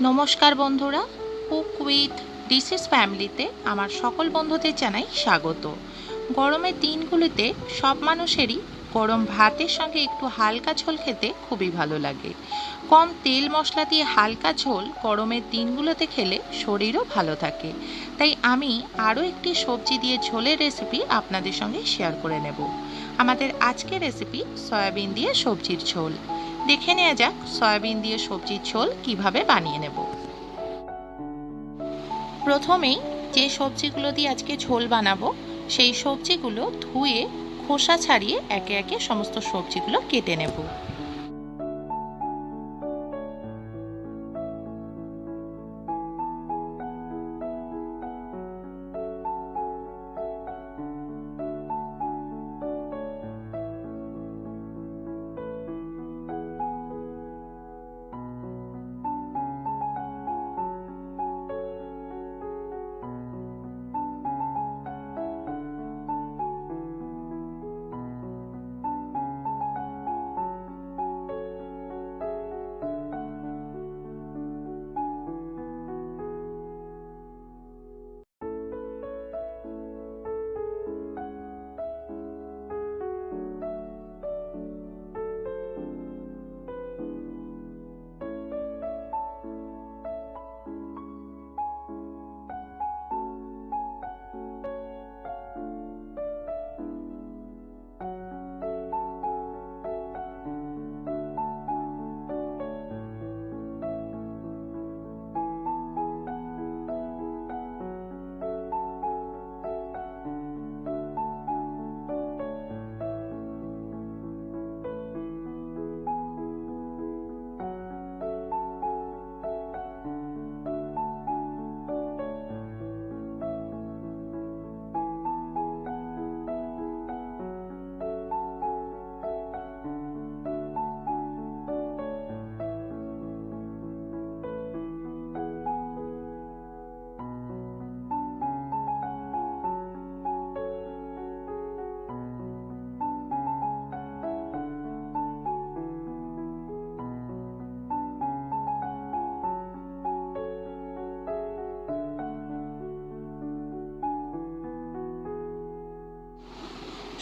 নমস্কার বন্ধুরা cook with ডিসিস ফ্যামিলিতে আমার সকল বন্ধুদের জানাই স্বাগত। গরমের দিনগুলিতে সব মানুষেরই গরম ভাতের সঙ্গে একটু হালকা ঝোল খেতে খুবই ভালো লাগে। কম তেল মশলা দিয়ে হালকা ঝোল গরমের দিনগুলোতে খেলে শরীরও ভালো থাকে। তাই আমি আরও একটি সবজি দিয়ে ঝোলের রেসিপি আপনাদের সঙ্গে শেয়ার করে নেব। আমাদের আজকের রেসিপি সয়াবিন দিয়ে সবজির ঝোল। দেখে নেওয়া যাক সয়াবিন দিয়ে সবজির ঝোল কীভাবে বানিয়ে নেব। প্রথমেই যে সবজিগুলো দিয়ে আজকে ঝোল বানাবো, সেই সবজিগুলো ধুয়ে খোসা ছাড়িয়ে একে একে সমস্ত সবজিগুলো কেটে নেব।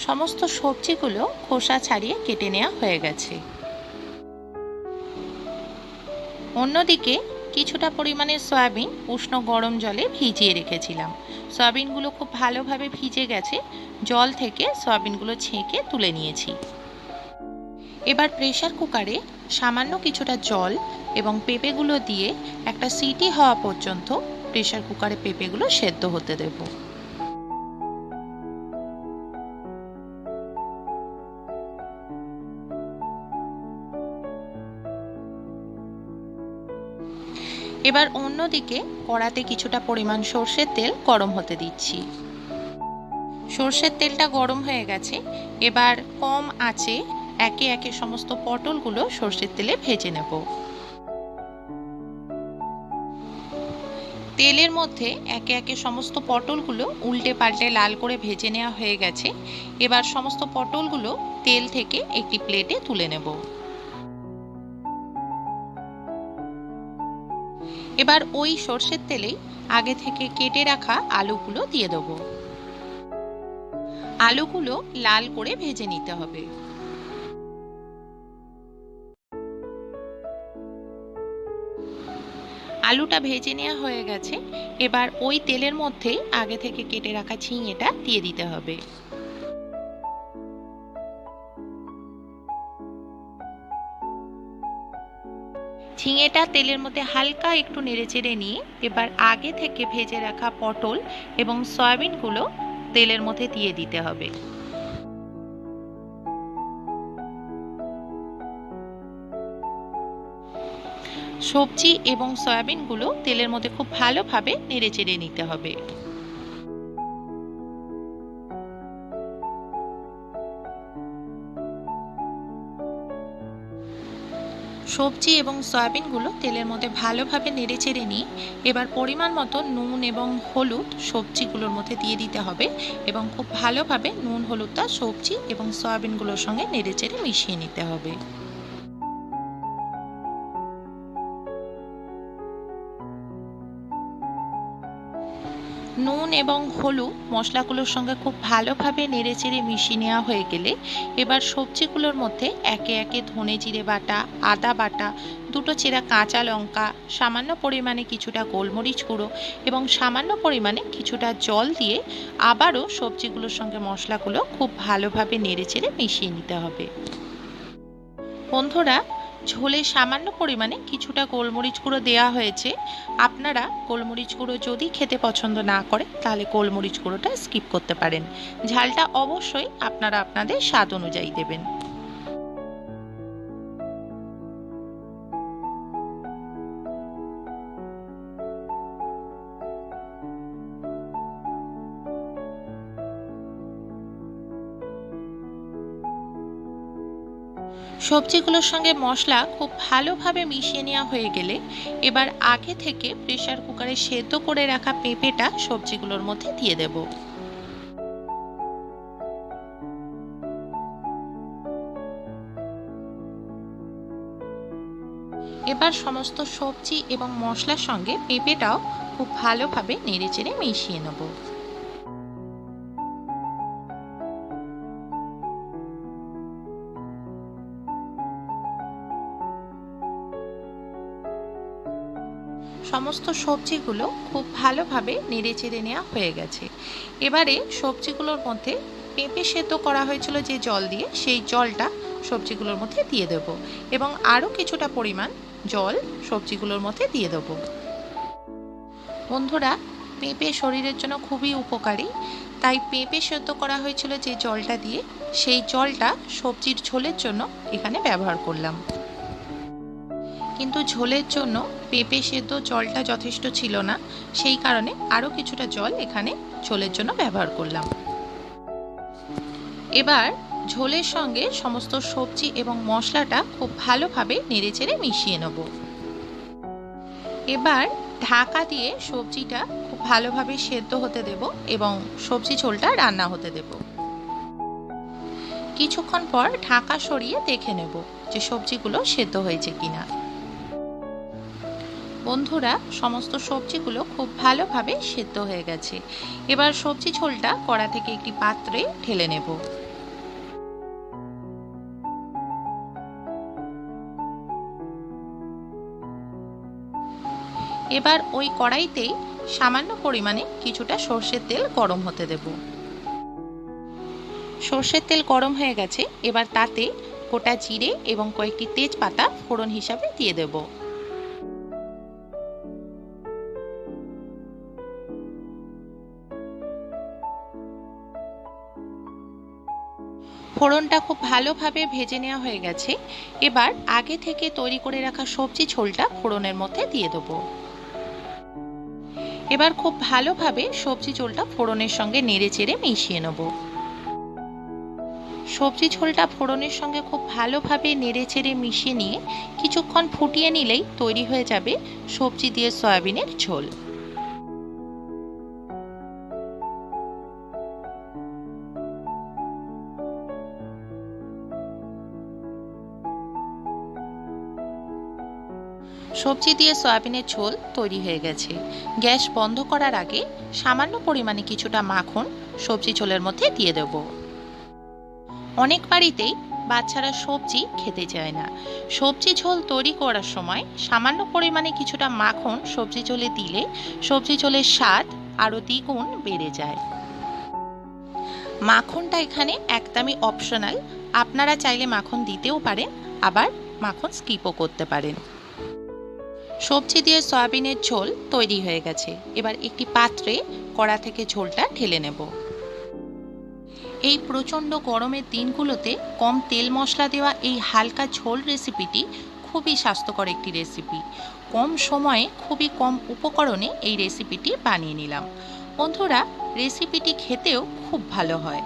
সমস্ত সবজিগুলো খোসা ছাড়িয়ে কেটে নেওয়া হয়ে গেছে। অন্যদিকে কিছুটা পরিমাণে সয়াবিন উষ্ণ গরম জলে ভিজিয়ে রেখেছিলাম। সয়াবিনগুলো খুব ভালোভাবে ভিজে গেছে, জল থেকে সয়াবিনগুলো ছেঁকে তুলে নিয়েছি। এবার প্রেশার কুকারে সামান্য কিছুটা জল এবং পেঁপেগুলো দিয়ে একটা সিটি হওয়া পর্যন্ত প্রেশার কুকারে পেঁপেগুলো সেদ্ধ হতে দেবো। এবার অন্যদিকে কড়াতে কিছুটা পরিমাণ সর্ষের তেল গরম হতে দিচ্ছি। সর্ষের তেলটা গরম হয়ে গেছে। এবার কম আঁচে একে একে সমস্ত পটলগুলো সর্ষের তেলে ভেজে নেব। তেলের মধ্যে একে একে সমস্ত পটলগুলো উল্টে পাল্টে লাল করে ভেজে নেওয়া হয়ে গেছে। এবার সমস্ত পটলগুলো তেল থেকে একটি প্লেটে তুলে নেব। এবার ওই সর্ষের তেলেই আগে থেকে কেটে রাখা আলুগুলো দিয়ে দেবো। আলুগুলো লাল করে ভেজে নিতে হবে। আলুটা ভেজে নেওয়া হয়ে গেছে। এবার ওই তেলের মধ্যেই আগে থেকে কেটে রাখা ঝিঙেটা দিয়ে দিতে হবে। ঝিঙেটা তেলের মধ্যে হালকা একটু নেড়েচেড়ে নিয়ে এবার আগে থেকে ভেজে রাখা পটল এবং সয়াবিনগুলো তেলের মধ্যে দিয়ে দিতে হবে। সবজি এবং সয়াবিনগুলো তেলের মধ্যে খুব ভালোভাবে নেড়েচেড়ে নিতে হবে। সবজি এবং সয়াবিনগুলো তেলের মধ্যে ভালোভাবে নেড়ে চেড়ে নিয়ে এবার পরিমাণ মতো নুন এবং হলুদ সবজিগুলোর মধ্যে দিয়ে দিতে হবে এবং খুব ভালোভাবে নুন, হলুদটা সবজি এবং সয়াবিনগুলোর সঙ্গে নেড়ে চেড়ে মিশিয়ে নিতে হবে। নুন এবং হলুদ মশলাগুলোর সঙ্গে খুব ভালোভাবে নেড়েচেড়ে মিশিয়ে নেওয়া হয়ে গেলে এবার সবজিগুলোর মধ্যে একে একে ধনে জিরে বাটা, আদা বাটা, দুটো চেরা কাঁচা লঙ্কা, সামান্য পরিমাণে কিছুটা গোলমরিচ গুঁড়ো এবং সামান্য পরিমাণে কিছুটা জল দিয়ে আবারও সবজিগুলোর সঙ্গে মশলাগুলো খুব ভালোভাবে নেড়েচেড়ে মিশিয়ে নিতে হবে। বন্ধুরা ঝোলে সামান্য পরিমাণে কিছুটা গোলমরিচ গুঁড়ো দেওয়া হয়েছে। আপনারা গোলমরিচ গুঁড়ো যদি খেতে পছন্দ না করে, তাহলে গোলমরিচ গুঁড়োটা স্কিপ করতে পারেন। ঝালটা অবশ্যই আপনারা আপনাদের স্বাদ অনুযায়ী দেবেন। সবজিগুলোর সঙ্গে মশলা খুব ভালোভাবে মিশিয়ে নেওয়া হয়ে গেলে এবার আগে থেকে প্রেশার কুকারে সেদ্ধ করে রাখা পেঁপেটা সবজিগুলোর মধ্যে দিয়ে দেব। এবার সমস্ত সবজি এবং মশলার সঙ্গে পেঁপেটাও খুব ভালোভাবে নেড়েচেড়ে মিশিয়ে নেব। সমস্ত সবজিগুলো খুব ভালোভাবে নেড়ে চেড়ে নেওয়া হয়ে গেছে। এবারে সবজিগুলোর মধ্যে পেঁপে সেদ্ধ করা হয়েছিল যে জল দিয়ে, সেই জলটা সবজিগুলোর মধ্যে দিয়ে দেব এবং আরও কিছুটা পরিমাণ জল সবজিগুলোর মধ্যে দিয়ে দেব। বন্ধুরা, পেঁপে শরীরের জন্য খুবই উপকারী, তাই পেঁপে সেদ্ধ করা হয়েছিল যে জলটা দিয়ে, সেই জলটা সবজির ঝোলের জন্য এখানে ব্যবহার করলাম। কিন্তু ঝোলের জন্য পেঁপে সেদ্ধ জলটা যথেষ্ট ছিল না। সেই কারণে আরও কিছুটা জল এখানে ঝোলের জন্য ব্যবহার করলাম। এবার ঝোলের সঙ্গে সমস্ত সবজি এবং মশলাটা খুব ভালোভাবে নেড়েচেড়ে মিশিয়ে নেব। এবার ঢাকা দিয়ে সবজিটা খুব ভালোভাবে সেদ্ধ হতে দেব এবং সবজি ঝোলটা রান্না হতে দেব। কিছুক্ষণ পর ঢাকা সরিয়ে দেখে নেব যে সবজিগুলো সেদ্ধ হয়েছে কিনা। বন্ধুরা, সমস্ত সবজিগুলো খুব ভালোভাবে সেদ্ধ হয়ে গেছে। এবার সবজি ঝোলটা কড়া থেকে একটি পাত্রে ঢেলে নেব। এবার ওই কড়াইতেই সামান্য পরিমাণে কিছুটা সর্ষের তেল গরম হতে দেব। সর্ষের তেল গরম হয়ে গেছে, এবার তাতে গোটা জিরে এবং কয়েকটি তেজপাতা ফোড়ন হিসাবে দিয়ে দেবো। ফোড়নটা খুব ভালোভাবে ভেজে নেওয়া হয়ে গেছে। এবার আগে থেকে তৈরি করে রাখা সবজি ঝোলটা ফোড়নের মধ্যে দিয়ে দেবো। এবার খুব ভালোভাবে সবজি ঝোলটা ফোড়নের সঙ্গে নেড়ে চেড়ে মিশিয়ে নেব। সবজি ঝোলটা ফোড়নের সঙ্গে খুব ভালোভাবে নেড়ে চেড়ে মিশিয়ে নিয়ে কিছুক্ষণ ফুটিয়ে নিলেই তৈরি হয়ে যাবে সবজি দিয়ে সয়াবিনের ঝোল। সবজি দিয়ে সয়াবিনের ঝোল তৈরি হয়ে গেছে। গ্যাস বন্ধ করার আগে সামান্য পরিমাণে কিছুটা মাখন সবজি ঝোলের মধ্যে দিয়ে দেব। অনেক বাড়িতেই বাচ্চারা সবজি খেতে চায় না। সবজি ঝোল তৈরি করার সময় সামান্য পরিমাণে কিছুটা মাখন সবজি ঝোলে দিলে সবজি ঝোলের স্বাদ আরও দ্বিগুণ বেড়ে যায়। মাখনটা এখানে একদমই অপশনাল আপনারা চাইলে মাখন দিতেও পারেন, আবার মাখন স্কিপও করতে পারেন। সবজি দিয়ে সয়াবিনের ঝোল তৈরি হয়ে গেছে। এবার একটি পাত্রে কড়া থেকে ঝোলটা ঢেলে নেব। এই প্রচণ্ড গরমের দিনগুলোতে কম তেল মশলা দেওয়া এই হালকা ঝোল রেসিপিটি খুবই স্বাস্থ্যকর একটি রেসিপি। কম সময়ে খুবই কম উপকরণে এই রেসিপিটি বানিয়ে নিলাম। বন্ধুরা, রেসিপিটি খেতেও খুব ভালো হয়।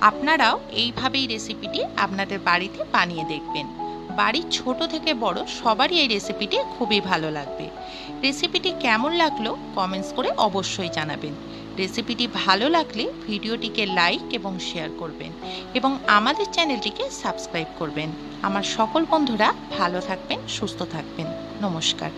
আপনারাও এইভাবেই রেসিপিটি আপনাদের বাড়িতে বানিয়ে দেখবেন। বাড়ির ছোট থেকে বড় সবারই এই রেসিপিটি খুবই ভালো লাগবে। রেসিপিটি কেমন লাগল কমেন্টস করে অবশ্যই জানাবেন। রেসিপিটি ভালো লাগলে ভিডিওটিকে লাইক এবং শেয়ার করবেন এবং আমাদের চ্যানেলটিকে সাবস্ক্রাইব করবেন। আমার সকল বন্ধুরা ভালো থাকবেন, সুস্থ থাকবেন। নমস্কার।